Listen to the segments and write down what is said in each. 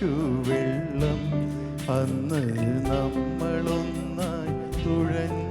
വിഷുവെള്ളം അന്ന് നമ്മളൊന്നായി തുഴഞ്ഞു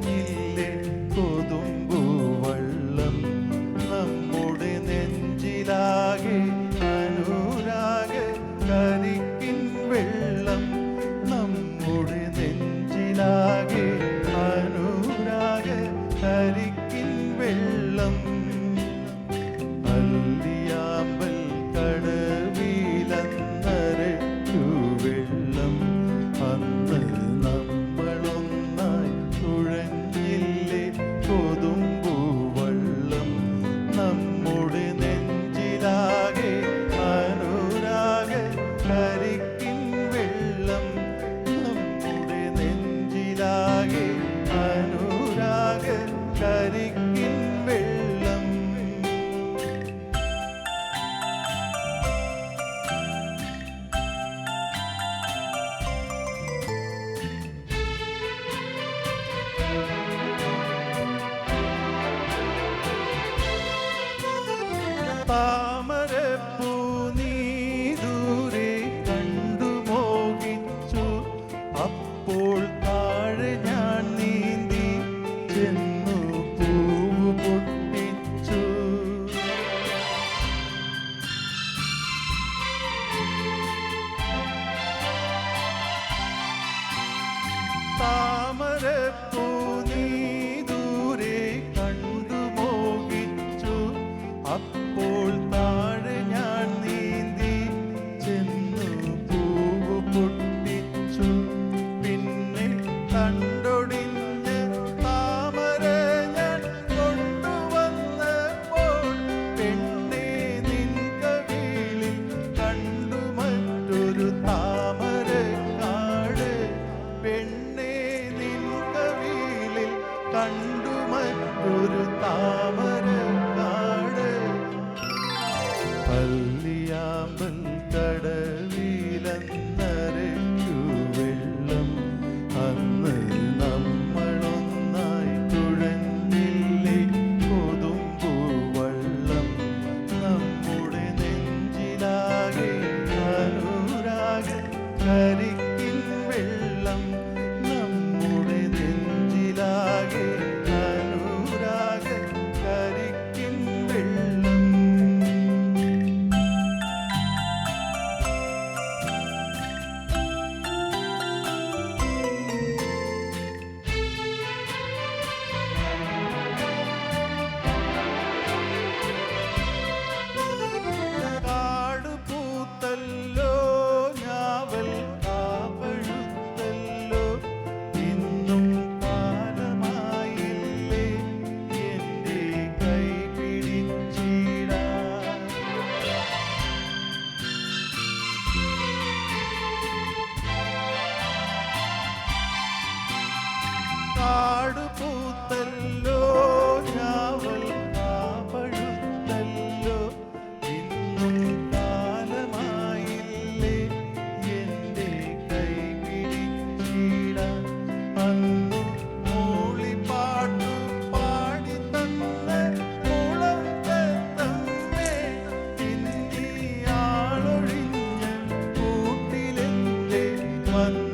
പള്ളിയാമ്പൻ കടവിലന്നരയ്ക്കു വെള്ളം. അന്ന് നമ്മളൊന്നായി തുഴഞ്ഞില്ലേ കൊതുമ്പു വള്ളം. നമ്മുടെ നെഞ്ചിലാകെ അനുരാഗ കരിക്ക പൂത്തല്ലോ ഞാവൽ പഴുത്തല്ലോ ഇന്നും കാലമായില്ലേ എന്റെ കൈ പിടിച്ചിട അന്നു മൂളിപ്പാട്ടു പാടി തന്ന കുളം തന്നേ ഇന്നീ ആളൊഴിഞ്ഞ കൂട്ടിലെന്റെ വന്നു